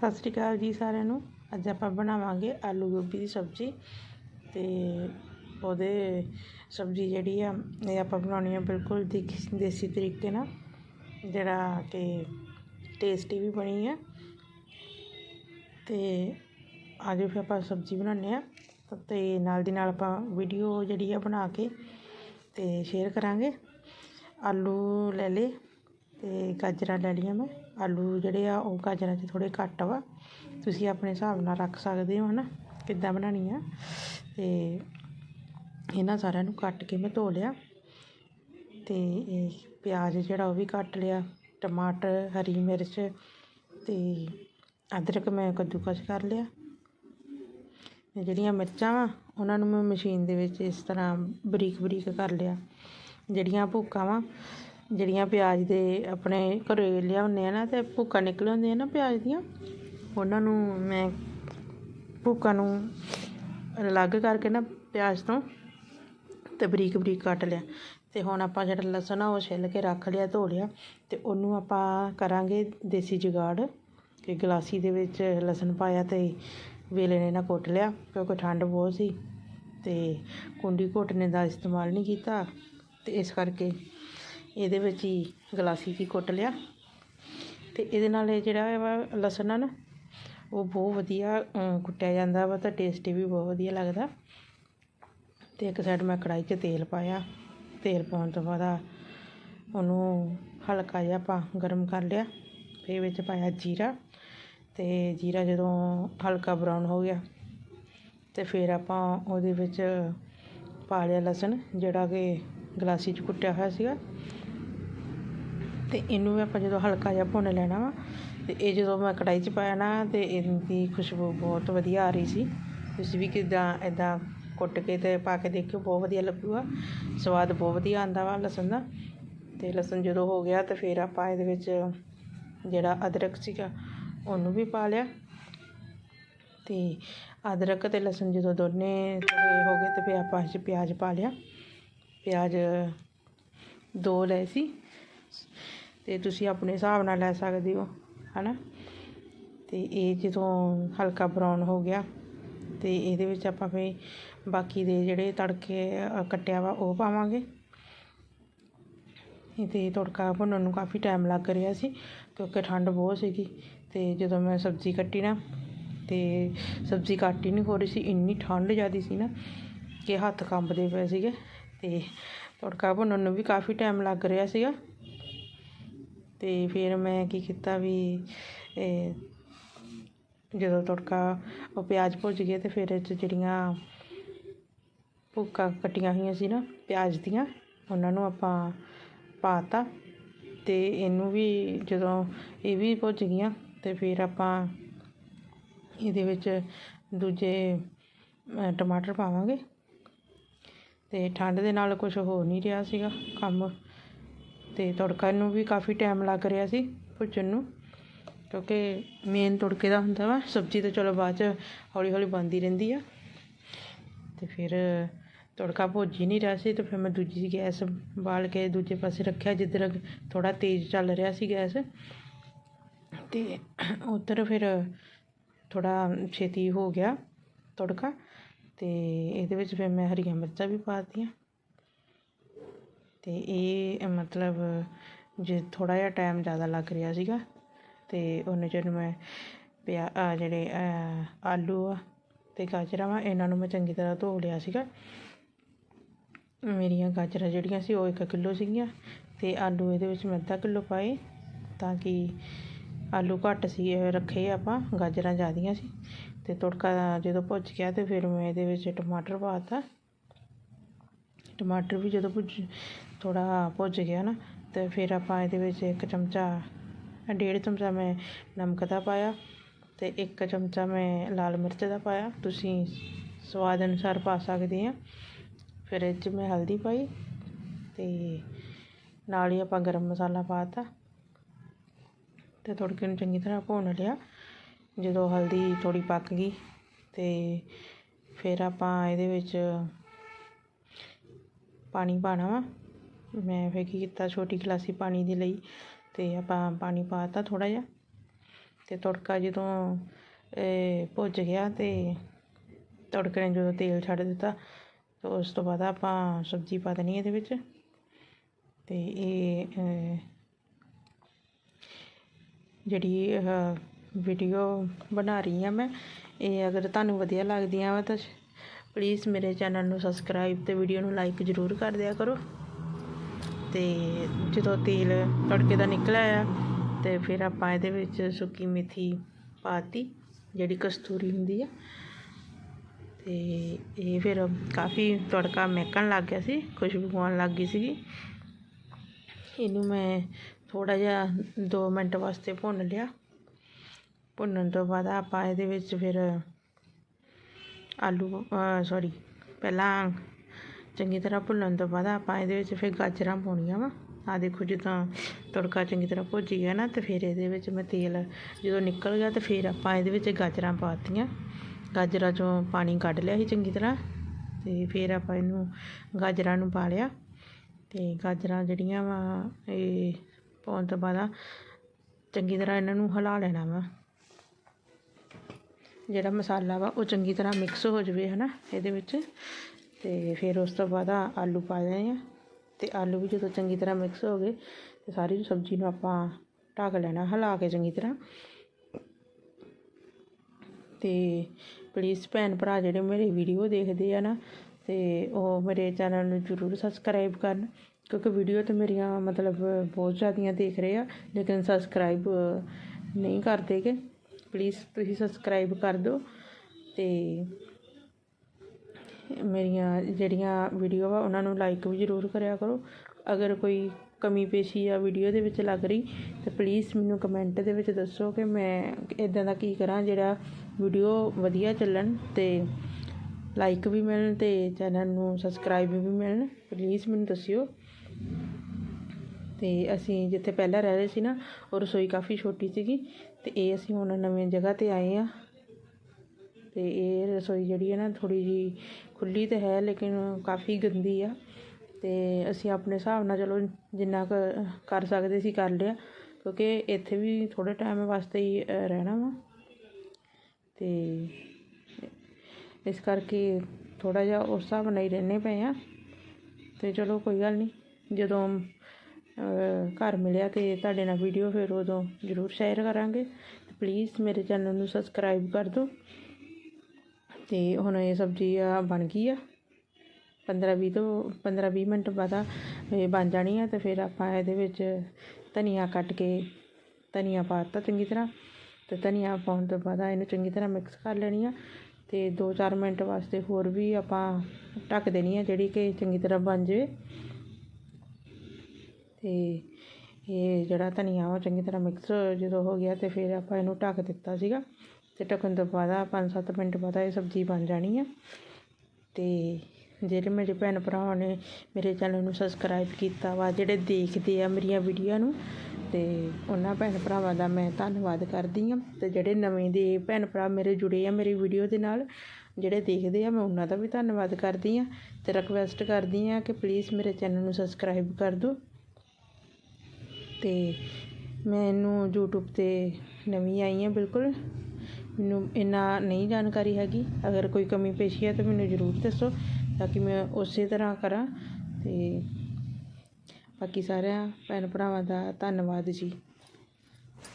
ਸਤਿ ਸ਼੍ਰੀ ਅਕਾਲ ਜੀ ਸਾਰਿਆਂ ਨੂੰ। ਅੱਜ ਆਪਾਂ ਬਣਾਵਾਂਗੇ ਆਲੂ ਗੋਭੀ ਦੀ ਸਬਜ਼ੀ ਅਤੇ ਉਹਦੇ ਸਬਜ਼ੀ ਜਿਹੜੀ ਆ, ਇਹ ਆਪਾਂ ਬਣਾਉਣੀ ਆ ਬਿਲਕੁਲ ਦੇਖ- ਦੇਸੀ ਤਰੀਕੇ ਨਾਲ, ਜਿਹੜਾ ਕਿ ਟੇਸਟੀ ਵੀ ਬਣੀ ਆ। ਅਤੇ ਅੱਜ ਫਿਰ ਆਪਾਂ ਸਬਜ਼ੀ ਬਣਾਉਂਦੇ ਆ। ਅਤੇ ਨਾਲ ਦੀ ਨਾਲ ਆਪਾਂ ਵੀਡੀਓ ਜਿਹੜੀ ਆ ਬਣਾ ਕੇ ਅਤੇ ਸ਼ੇਅਰ ਕਰਾਂਗੇ। ਆਲੂ ਲੈ ਲਏ। ਅਤੇ ਗਾਜਰਾਂ ਲੈ ਲਈਆਂ ਮੈਂ। ਆਲੂ ਜਿਹੜੇ ਆ, ਉਹ ਗਾਜਰਾਂ 'ਚ ਥੋੜ੍ਹੇ ਘੱਟ ਵਾ। ਤੁਸੀਂ ਆਪਣੇ ਹਿਸਾਬ ਨਾਲ ਰੱਖ ਸਕਦੇ ਹੋ ਹੈ ਨਾ ਕਿੱਦਾਂ ਬਣਾਉਣੀ ਆ। ਅਤੇ ਇਹਨਾਂ ਸਾਰਿਆਂ ਨੂੰ ਕੱਟ ਕੇ ਮੈਂ ਧੋ ਲਿਆ। ਅਤੇ ਇਹ ਪਿਆਜ਼ ਜਿਹੜਾ ਉਹ ਵੀ ਕੱਟ ਲਿਆ, ਟਮਾਟਰ, ਹਰੀ ਮਿਰਚ ਅਤੇ ਅਦਰਕ ਮੈਂ ਕੱਦੂਕਸ ਕਰ ਲਿਆ। ਜਿਹੜੀਆਂ ਮਿਰਚਾਂ ਵਾ, ਉਹਨਾਂ ਨੂੰ ਮੈਂ ਮਸ਼ੀਨ ਦੇ ਵਿੱਚ ਇਸ ਤਰ੍ਹਾਂ ਬਰੀਕ ਬਰੀਕ ਕਰ ਲਿਆ। ਜਿਹੜੀਆਂ ਭੁੱਕਾਂ ਵਾ ਜਿਹੜੀਆਂ ਪਿਆਜ਼ ਦੇ ਆਪਣੇ ਘਰੇ ਲਿਆਉਂਦੇ ਆ ਨਾ ਅਤੇ ਭੁੱਕਾਂ ਨਿਕਲ ਹੁੰਦੀਆਂ ਨਾ ਪਿਆਜ਼ ਦੀਆਂ, ਉਹਨਾਂ ਨੂੰ ਮੈਂ ਭੁੱਕਾਂ ਨੂੰ ਅਲੱਗ ਕਰਕੇ ਨਾ ਪਿਆਜ਼ ਤੋਂ ਅਤੇ ਬਰੀਕ ਬਰੀਕ ਕੱਟ ਲਿਆ। ਅਤੇ ਹੁਣ ਆਪਾਂ ਜਿਹੜਾ ਲਸਣ ਆ ਉਹ ਛਿੱਲ ਕੇ ਰੱਖ ਲਿਆ, ਧੋ ਲਿਆ ਅਤੇ ਉਹਨੂੰ ਆਪਾਂ ਕਰਾਂਗੇ ਦੇਸੀ ਜੁਗਾੜ ਕਿ ਗਲਾਸੀ ਦੇ ਵਿੱਚ ਲਸਣ ਪਾਇਆ ਅਤੇ ਵੇਲੇ ਨੇ ਨਾ ਕੁੱਟ ਲਿਆ ਕਿਉਂਕਿ ਠੰਡ ਬਹੁਤ ਸੀ ਅਤੇ ਕੁੰਡੀ ਘੁੱਟਣੇ ਦਾ ਇਸਤੇਮਾਲ ਨਹੀਂ ਕੀਤਾ ਅਤੇ ਇਸ ਕਰਕੇ ਇਹਦੇ ਵਿੱਚ ਹੀ ਗਲਾਸੀ 'ਚ ਹੀ ਕੁੱਟ ਲਿਆ। ਅਤੇ ਇਹਦੇ ਨਾਲ ਇਹ ਜਿਹੜਾ ਵਾ ਲਸਣ ਆ ਨਾ, ਉਹ ਬਹੁਤ ਵਧੀਆ ਕੁੱਟਿਆ ਜਾਂਦਾ ਵਾ ਤਾਂ ਟੇਸਟੀ ਵੀ ਬਹੁਤ ਵਧੀਆ ਲੱਗਦਾ। ਅਤੇ ਇੱਕ ਸਾਈਡ ਮੈਂ ਕੜਾਹੀ 'ਚ ਤੇਲ ਪਾਇਆ। ਤੇਲ ਪਾਉਣ ਤੋਂ ਬਾਅਦ ਉਹਨੂੰ ਹਲਕਾ ਜਿਹਾ ਆਪਾਂ ਗਰਮ ਕਰ ਲਿਆ। ਫਿਰ ਵਿੱਚ ਪਾਇਆ ਜੀਰਾ। ਅਤੇ ਜੀਰਾ ਜਦੋਂ ਹਲਕਾ ਬਰਾਊਨ ਹੋ ਗਿਆ ਅਤੇ ਫਿਰ ਆਪਾਂ ਉਹਦੇ ਵਿੱਚ ਪਾ ਲਿਆ ਲਸਣ, ਜਿਹੜਾ ਕਿ ਗਲਾਸੀ 'ਚ ਕੁੱਟਿਆ ਹੋਇਆ ਸੀਗਾ। ਅਤੇ ਇਹਨੂੰ ਵੀ ਆਪਾਂ ਜਦੋਂ ਹਲਕਾ ਜਿਹਾ ਭੁੰਨ ਲੈਣਾ ਵਾ ਅਤੇ ਇਹ ਜਦੋਂ ਮੈਂ ਕੜਾਹੀ 'ਚ ਪਾਇਆ ਨਾ ਅਤੇ ਇਹਦੀ ਖੁਸ਼ਬੂ ਬਹੁਤ ਵਧੀਆ ਆ ਰਹੀ ਸੀ। ਤੁਸੀਂ ਵੀ ਕਿੱਦਾਂ ਇੱਦਾਂ ਕੁੱਟ ਕੇ ਅਤੇ ਪਾ ਕੇ ਦੇਖਿਓ, ਬਹੁਤ ਵਧੀਆ ਲੱਗੂਗਾ। ਸਵਾਦ ਬਹੁਤ ਵਧੀਆ ਆਉਂਦਾ ਵਾ ਲਸਣ ਦਾ। ਅਤੇ ਲਸਣ ਜਦੋਂ ਹੋ ਗਿਆ ਤਾਂ ਫਿਰ ਆਪਾਂ ਇਹਦੇ ਵਿੱਚ ਜਿਹੜਾ ਅਦਰਕ ਸੀਗਾ, ਉਹਨੂੰ ਵੀ ਪਾ ਲਿਆ। ਅਤੇ ਅਦਰਕ ਅਤੇ ਲਸਣ ਜਦੋਂ ਦੋਨੇ ਥੋੜ੍ਹੇ ਹੋ ਗਏ ਤਾਂ ਫਿਰ ਆਪਾਂ ਇਹ 'ਚ ਪਿਆਜ਼ ਪਾ ਲਿਆ। ਪਿਆਜ਼ ਦੋ ਲਏ ਸੀ। ਅਤੇ ਤੁਸੀਂ ਆਪਣੇ ਹਿਸਾਬ ਨਾਲ ਲੈ ਸਕਦੇ ਹੋ ਹੈ ਨਾ ਅਤੇ ਇਹ ਜਦੋਂ ਹਲਕਾ ਬਰਾਊਨ ਹੋ ਗਿਆ ਅਤੇ ਇਹਦੇ ਵਿੱਚ ਆਪਾਂ ਫਿਰ ਬਾਕੀ ਦੇ ਜਿਹੜੇ ਤੜਕੇ ਕੱਟਿਆ ਵਾ, ਉਹ ਪਾਵਾਂਗੇ। ਅਤੇ ਤੜਕਾ ਭੁੰਨਣ ਨੂੰ ਕਾਫੀ ਟਾਈਮ ਲੱਗ ਰਿਹਾ ਸੀ, ਕਿਉਂਕਿ ਠੰਡ ਬਹੁਤ ਸੀਗੀ। ਅਤੇ ਜਦੋਂ ਮੈਂ ਸਬਜ਼ੀ ਕੱਟੀ ਨਾ ਅਤੇ ਸਬਜ਼ੀ ਕੱਟ ਹੀ ਨਹੀਂ ਹੋ ਰਹੀ ਸੀ, ਇੰਨੀ ਠੰਡ ਜ਼ਿਆਦਾ ਸੀ ਨਾ ਕਿ ਹੱਥ ਕੰਬਦੇ ਪਏ ਸੀਗੇ। ਅਤੇ ਤੜਕਾ ਭੁੰਨਣ ਨੂੰ ਵੀ ਕਾਫੀ ਟਾਈਮ ਲੱਗ ਰਿਹਾ ਸੀਗਾ। ਅਤੇ ਫਿਰ ਮੈਂ ਕੀ ਕੀਤਾ ਵੀ, ਇਹ ਜਦੋਂ ਤੜਕਾ ਉਹ ਪਿਆਜ਼ ਭੁੱਜ ਗਏ ਅਤੇ ਫਿਰ ਇਹ 'ਚ ਜਿਹੜੀਆਂ ਭੁੱਕਾਂ ਕੱਟੀਆਂ ਹੋਈਆਂ ਸੀ ਨਾ, ਪਿਆਜ਼ ਦੀਆਂ, ਉਹਨਾਂ ਨੂੰ ਆਪਾਂ ਪਾ ਤਾ ਅਤੇ ਇਹਨੂੰ ਵੀ ਜਦੋਂ ਇਹ ਵੀ ਭੁੱਜ ਗਈਆਂ ਅਤੇ ਫਿਰ ਆਪਾਂ ਇਹਦੇ ਵਿੱਚ ਦੂਜੇ ਟਮਾਟਰ ਪਾਵਾਂਗੇ ਅਤੇ ਠੰਡ ਦੇ ਨਾਲ ਕੁਛ ਹੋ ਨਹੀਂ ਰਿਹਾ ਸੀਗਾ ਕੰਮ। ਅਤੇ ਤੜਕਾ ਨੂੰ ਵੀ ਕਾਫੀ ਟਾਈਮ ਲੱਗ ਰਿਹਾ ਸੀ ਭੁੱਜਣ ਨੂੰ, ਕਿਉਂਕਿ ਮੇਨ ਤੜਕੇ ਦਾ ਹੁੰਦਾ ਵਾ, ਸਬਜ਼ੀ ਤਾਂ ਚਲੋ ਬਾਅਦ 'ਚ ਹੌਲੀ ਹੌਲੀ ਬਣਦੀ ਰਹਿੰਦੀ ਆ। ਅਤੇ ਫਿਰ ਤੜਕਾ ਭੁੱਜ ਹੀ ਨਹੀਂ ਰਿਹਾ ਸੀ ਅਤੇ ਫਿਰ ਮੈਂ ਦੂਜੀ ਗੈਸ ਬਾਲ ਕੇ ਦੂਜੇ ਪਾਸੇ ਰੱਖਿਆ, ਜਿੱਧਰ ਥੋੜ੍ਹਾ ਤੇਜ਼ ਚੱਲ ਰਿਹਾ ਸੀ ਗੈਸ। ਅਤੇ ਉੱਧਰ ਫਿਰ ਥੋੜ੍ਹਾ ਛੇਤੀ ਹੋ ਗਿਆ ਤੜਕਾ ਅਤੇ ਇਹਦੇ ਵਿੱਚ ਫਿਰ ਮੈਂ ਹਰੀਆਂ ਮਿਰਚਾਂ ਵੀ ਪਾਤੀਆਂ ਅਤੇ ਇਹ ਮਤਲਬ ਜੇ ਥੋੜ੍ਹਾ ਜਿਹਾ ਟਾਈਮ ਜ਼ਿਆਦਾ ਲੱਗ ਰਿਹਾ ਸੀਗਾ ਅਤੇ ਉਹਨੇ ਚਿਰ ਮੈਂ ਪਿਆ ਆਹ ਜਿਹੜੇ ਆਲੂ ਆ ਅਤੇ ਗਾਜਰਾਂ ਵਾ, ਇਹਨਾਂ ਨੂੰ ਮੈਂ ਚੰਗੀ ਤਰ੍ਹਾਂ ਧੋ ਲਿਆ ਸੀਗਾ। ਮੇਰੀਆਂ ਗਾਜਰਾਂ ਜਿਹੜੀਆਂ ਸੀ ਉਹ ਇੱਕ ਕਿਲੋ ਸੀਗੀਆਂ ਅਤੇ ਆਲੂ ਇਹਦੇ ਵਿੱਚ ਮੈਂ ਅੱਧਾ ਕਿਲੋ ਪਾਏ ਤਾਂ ਕਿ ਆਲੂ ਘੱਟ ਸੀ, ਰੱਖੇ ਆਪਾਂ, ਗਾਜਰਾਂ ਜ਼ਿਆਦੀਆਂ ਸੀ। ਅਤੇ ਤੜਕਾ ਜਦੋਂ ਭੁੱਜ ਗਿਆ ਅਤੇ ਫਿਰ ਮੈਂ ਇਹਦੇ ਵਿੱਚ ਟਮਾਟਰ ਪਾ ਤਾ ਟਮਾਟਰ ਵੀ ਜਦੋਂ ਭੁੱਜ ਥੋੜ੍ਹਾ ਭੁੱਜ ਗਿਆ ਨਾ ਅਤੇ ਫਿਰ ਆਪਾਂ ਇਹਦੇ ਵਿੱਚ ਇੱਕ ਚਮਚਾ, ਡੇਢ ਚਮਚਾ ਮੈਂ ਨਮਕ ਦਾ ਪਾਇਆ ਅਤੇ ਇੱਕ ਚਮਚਾ ਮੈਂ ਲਾਲ ਮਿਰਚ ਦਾ ਪਾਇਆ। ਤੁਸੀਂ ਸਵਾਦ ਅਨੁਸਾਰ ਪਾ ਸਕਦੇ ਆ। ਫਿਰ ਇਹ 'ਚ ਮੈਂ ਹਲਦੀ ਪਾਈ ਅਤੇ ਨਾਲ ਹੀ ਆਪਾਂ ਗਰਮ ਮਸਾਲਾ ਪਾ ਤਾ ਅਤੇ ਤੜਕੇ ਨੂੰ ਚੰਗੀ ਤਰ੍ਹਾਂ ਭੁੰਨ ਲਿਆ। ਜਦੋਂ ਹਲਦੀ ਥੋੜ੍ਹੀ ਪੱਕ ਗਈ ਅਤੇ ਫਿਰ ਆਪਾਂ ਇਹਦੇ ਵਿੱਚ ਪਾਣੀ ਪਾਉਣਾ ਵਾ। ਮੈਂ ਫਿਰ ਕੀ ਕੀਤਾ, ਛੋਟੀ ਗਲਾਸੀ ਪਾਣੀ ਦੀ ਲਈ ਅਤੇ ਆਪਾਂ ਪਾਣੀ ਪਾ ਤਾ ਥੋੜ੍ਹਾ ਜਿਹਾ ਅਤੇ ਤੜਕਾ ਜਦੋਂ ਭੁੱਜ ਗਿਆ ਅਤੇ ਤੜਕੇ ਨੇ ਜਦੋਂ ਤੇਲ ਛੱਡ ਦਿੱਤਾ ਤੇ ਉਸ ਤੋਂ ਬਾਅਦ ਆਪਾਂ ਸਬਜ਼ੀ ਪਾ ਦੇਣੀ ਇਹਦੇ ਵਿੱਚ ਅਤੇ ਇਹ ਜਿਹੜੀ ਵੀਡੀਓ ਬਣਾ ਰਹੀ ਹਾਂ ਮੈਂ, ਇਹ ਅਗਰ ਤੁਹਾਨੂੰ ਵਧੀਆ ਲੱਗਦੀਆਂ ਵਾ ਤਾਂ ਪਲੀਜ਼ ਮੇਰੇ ਚੈਨਲ ਨੂੰ ਸਬਸਕ੍ਰਾਈਬ ਤੇ ਵੀਡੀਓ ਨੂੰ ਲਾਈਕ ਜ਼ਰੂਰ ਕਰ ਦਿਆ ਕਰੋ। ਤੇ ਜਦੋਂ ਤੇਲ ਤੜਕੇ ਦਾ ਨਿਕਲਿਆ ਆ ਤੇ ਫਿਰ ਆਪਾਂ ਇਹਦੇ ਵਿੱਚ ਸੁੱਕੀ ਮੇਥੀ ਪਾਤੀ, ਜਿਹੜੀ ਕਸਤੂਰੀ ਹੁੰਦੀ ਆ। ਤੇ ਇਹ ਫਿਰ ਕਾਫੀ ਤੜਕਾ ਮਹਿਕਣ ਲੱਗ ਗਿਆ ਸੀ, ਖੁਸ਼ਬੂ ਆਉਣ ਲੱਗ ਗਈ ਸੀਗੀ। ਇਹਨੂੰ ਮੈਂ ਥੋੜਾ ਜਿਹਾ 2 ਮਿੰਟ ਵਾਸਤੇ ਭੁੰਨ ਲਿਆ। ਭੁੰਨਣ ਤੋਂ ਬਾਅਦ ਆਪਾਂ ਇਹਦੇ ਵਿੱਚ ਫਿਰ ਆਲੂ ਸੌਰੀ ਪਹਿਲਾਂ ਚੰਗੀ ਤਰ੍ਹਾਂ ਭੁੰਨਣ ਤੋਂ ਬਾਅਦ ਆਪਾਂ ਇਹਦੇ ਵਿੱਚ ਫਿਰ ਗਾਜਰਾਂ ਪਾਉਣੀਆਂ ਵਾ। ਆ ਦੇਖੋ ਜਿੱਦਾਂ ਤੜਕਾ ਚੰਗੀ ਤਰ੍ਹਾਂ ਭੁੱਜ ਗਿਆ ਨਾ, ਤੇ ਫਿਰ ਇਹਦੇ ਵਿੱਚ ਮੈਂ ਤੇਲ ਜਦੋਂ ਨਿਕਲ ਗਿਆ ਤੇ ਫਿਰ ਆਪਾਂ ਇਹਦੇ ਵਿੱਚ ਗਾਜਰਾਂ ਪਾਤੀਆਂ ਗਾਜਰਾਂ ਚੋਂ ਪਾਣੀ ਕੱਢ ਲਿਆ ਸੀ ਚੰਗੀ ਤਰ੍ਹਾਂ, ਤੇ ਫਿਰ ਆਪਾਂ ਇਹਨੂੰ ਗਾਜਰਾਂ ਨੂੰ ਪਾ ਲਿਆ। ਤੇ ਗਾਜਰਾਂ ਜਿਹੜੀਆਂ ਵਾ, ਇਹ ਪਾਉਣ ਤੋਂ ਬਾਅਦ ਚੰਗੀ ਤਰ੍ਹਾਂ ਇਹਨਾਂ ਨੂੰ ਹਿਲਾ ਲੈਣਾ ਵਾ। ਜਿਹੜਾ ਮਸਾਲਾ ਵਾ, ਉਹ ਚੰਗੀ ਤਰ੍ਹਾਂ ਮਿਕਸ ਹੋ ਜਾਵੇ ਹਨਾ, ਇਹਦੇ ਵਿੱਚ। ਤੇ ਫਿਰ ਉਸ ਤੋਂ ਬਾਅਦ ਆਲੂ ਪਾ ਦੇਣੇ ਆ ਤੇ ਆਲੂ ਵੀ ਜਦੋਂ ਚੰਗੀ ਤਰ੍ਹਾਂ ਮਿਕਸ ਹੋ ਗਏ ਤੇ ਸਾਰੀ ਸਬਜ਼ੀ ਨੂੰ ਆਪਾਂ ਢੱਕ ਲੈਣਾ ਹਿਲਾ ਕੇ ਚੰਗੀ ਤਰ੍ਹਾਂ। ਤੇ ਪਲੀਜ਼ ਭੈਣ ਭਰਾ ਜਿਹੜੇ ਮੇਰੇ ਵੀਡੀਓ ਦੇਖਦੇ ਆ ਨਾ, ਤੇ ਉਹ ਮੇਰੇ ਚੈਨਲ ਨੂੰ ਜ਼ਰੂਰ ਸਬਸਕ੍ਰਾਈਬ ਕਰਨ, ਕਿਉਂਕਿ ਵੀਡੀਓ ਤੇ ਮੇਰੀਆਂ ਮਤਲਬ ਬਹੁਤ ਜ਼ਿਆਦੀਆਂ ਦੇਖ ਰਹੇ ਆ, ਲੇਕਿਨ ਸਬਸਕ੍ਰਾਈਬ ਨਹੀਂ ਕਰਦੇਗੇ ਪਲੀਜ਼ ਤੁਸੀਂ ਸਬਸਕ੍ਰਾਈਬ ਕਰ ਦਿਓ ਤੇ ਮੇਰੀਆਂ ਜਿਹੜੀਆਂ ਵੀਡੀਓ ਆ ਉਹਨਾਂ ਨੂੰ ਲਾਈਕ ਵੀ ਜ਼ਰੂਰ ਕਰਿਆ ਕਰੋ। ਅਗਰ ਕੋਈ ਕਮੀ ਪੇਸ਼ੀ ਆ ਵੀਡੀਓ ਦੇ ਵਿੱਚ ਲੱਗ ਰਹੀ, ਤਾਂ ਪਲੀਜ਼ ਮੈਨੂੰ ਕਮੈਂਟ ਦੇ ਵਿੱਚ ਦੱਸੋ ਕਿ ਮੈਂ ਇਦਾਂ ਦਾ ਕੀ ਕਰਾਂ, ਜਿਹੜਾ ਵੀਡੀਓ ਵਧੀਆ ਚੱਲਣ ਤੇ ਲਾਈਕ ਵੀ ਮਿਲਣ ਤੇ ਚੈਨਲ ਨੂੰ ਸਬਸਕ੍ਰਾਈਬ ਵੀ ਮਿਲਣ। ਪਲੀਜ਼ ਮੈਨੂੰ ਦੱਸਿਓ। ਤੇ ਅਸੀਂ ਜਿੱਥੇ ਪਹਿਲਾਂ ਰਹਿ ਰਹੇ ਸੀ ਨਾ, ਉਹ ਰਸੋਈ ਕਾਫੀ ਛੋਟੀ ਸੀਗੀ, ਤੇ ਇਹ ਅਸੀਂ ਹੁਣ ਨਵੀਂ ਜਗ੍ਹਾ ਤੇ ਆਏ ਆ। ਅਤੇ ਇਹ ਰਸੋਈ ਜਿਹੜੀ ਹੈ ਨਾ ਥੋੜ੍ਹੀ ਜਿਹੀ ਖੁੱਲ੍ਹੀ ਤਾਂ ਹੈ, ਲੇਕਿਨ ਕਾਫੀ ਗੰਦੀ ਆ। ਅਤੇ ਅਸੀਂ ਆਪਣੇ ਹਿਸਾਬ ਨਾਲ ਚਲੋ ਜਿੰਨਾ ਕੁ ਕਰ ਸਕਦੇ ਸੀ ਕਰ ਲਿਆ, ਕਿਉਂਕਿ ਇੱਥੇ ਵੀ ਥੋੜ੍ਹੇ ਟਾਈਮ ਵਾਸਤੇ ਹੀ ਰਹਿਣਾ ਵਾ। ਅਤੇ ਇਸ ਕਰਕੇ ਥੋੜ੍ਹਾ ਜਿਹਾ ਉਸ ਹਿਸਾਬ ਨਾਲ ਹੀ ਰਹਿੰਦੇ ਪਏ ਹਾਂ ਅਤੇ ਚਲੋ ਕੋਈ ਗੱਲ ਨਹੀਂ, ਜਦੋਂ ਘਰ ਮਿਲਿਆ ਤੇ ਤੁਹਾਡੇ ਨਾਲ ਵੀਡੀਓ ਫਿਰ ਉਦੋਂ ਜ਼ਰੂਰ ਸ਼ੇਅਰ ਕਰਾਂਗੇ। ਤੇ ਪਲੀਜ਼ ਮੇਰੇ ਚੈਨਲ ਨੂੰ ਸਬਸਕ੍ਰਾਈਬ ਕਰ ਦਿਓ। ਅਤੇ ਹੁਣ ਇਹ ਸਬਜ਼ੀ ਆ ਬਣ ਗਈ ਆ। 15 20 ਤੋਂ 15 20 ਮਿੰਟ ਬਾਅਦ ਇਹ ਬਣ ਜਾਣੀ ਆ ਅਤੇ ਫਿਰ ਆਪਾਂ ਇਹਦੇ ਵਿੱਚ ਧਨੀਆ ਕੱਟ ਕੇ ਧਨੀਆ ਪਾ ਦਿੱਤਾ ਚੰਗੀ ਤਰ੍ਹਾਂ ਅਤੇ ਧਨੀਆ ਪਾਉਣ ਤੋਂ ਬਾਅਦ ਇਹਨੂੰ ਚੰਗੀ ਤਰ੍ਹਾਂ ਮਿਕਸ ਕਰ ਲੈਣੀ ਆ ਅਤੇ ਦੋ ਚਾਰ ਮਿੰਟ ਵਾਸਤੇ ਹੋਰ ਵੀ ਆਪਾਂ ਢੱਕ ਦੇਣੀ ਆ ਜਿਹੜੀ ਕਿ ਚੰਗੀ ਤਰ੍ਹਾਂ ਬਣ ਜਾਵੇ। ਅਤੇ ਇਹ ਜਿਹੜਾ ਧਨੀਆ ਉਹ ਚੰਗੀ ਤਰ੍ਹਾਂ ਮਿਕਸ ਜਦੋਂ ਹੋ ਗਿਆ ਤੇ ਫਿਰ ਆਪਾਂ ਇਹਨੂੰ ਢੱਕ ਦਿੱਤਾ ਸੀਗਾ। ਅਤੇ ਢੱਕਣ ਤੋਂ ਬਾਅਦ 5-7 ਮਿੰਟ ਬਾਅਦ ਇਹ ਸਬਜ਼ੀ ਬਣ ਜਾਣੀ ਆ। ਅਤੇ ਜਿਹੜੇ ਮੇਰੇ ਭੈਣ ਭਰਾਵਾਂ ਨੇ ਮੇਰੇ ਚੈਨਲ ਨੂੰ ਸਬਸਕ੍ਰਾਈਬ ਕੀਤਾ ਵਾ, ਜਿਹੜੇ ਦੇਖਦੇ ਆ ਮੇਰੀਆਂ ਵੀਡੀਓ ਨੂੰ ਅਤੇ ਉਹਨਾਂ ਭੈਣ ਭਰਾਵਾਂ ਦਾ ਮੈਂ ਧੰਨਵਾਦ ਕਰਦੀ ਹਾਂ ਅਤੇ ਜਿਹੜੇ ਨਵੇਂ ਦੇ ਭੈਣ ਭਰਾ ਮੇਰੇ ਜੁੜੇ ਆ ਮੇਰੀ ਵੀਡੀਓ ਦੇ ਨਾਲ, ਜਿਹੜੇ ਦੇਖਦੇ ਆ ਮੈਂ ਉਹਨਾਂ ਦਾ ਵੀ ਧੰਨਵਾਦ ਕਰਦੀ ਹਾਂ ਅਤੇ ਰਿਕਵੈਸਟ ਕਰਦੀ ਹਾਂ ਕਿ ਪਲੀਜ਼ ਮੇਰੇ ਚੈਨਲ ਨੂੰ ਸਬਸਕ੍ਰਾਈਬ ਕਰ ਦਿਓ। ਤੇ ਮੈਨੂੰ YouTube ਤੇ ਨਵੀਂ ਆਈ ਹਾਂ ਬਿਲਕੁਲ। ਮੈਨੂੰ ਇੰਨਾ ਨਹੀਂ ਜਾਣਕਾਰੀ ਹੈਗੀ। ਅਗਰ ਕੋਈ ਕਮੀ ਪੇਸ਼ੀ ਹੈ ਤਾਂ ਮੈਨੂੰ ਜ਼ਰੂਰ ਦੱਸੋ ਤਾਂ ਕਿ ਮੈਂ ਉਸੇ ਤਰ੍ਹਾਂ ਕਰਾਂ। ਅਤੇ ਬਾਕੀ ਸਾਰਿਆਂ ਭੈਣ ਭਰਾਵਾਂ ਦਾ ਧੰਨਵਾਦ ਜੀ।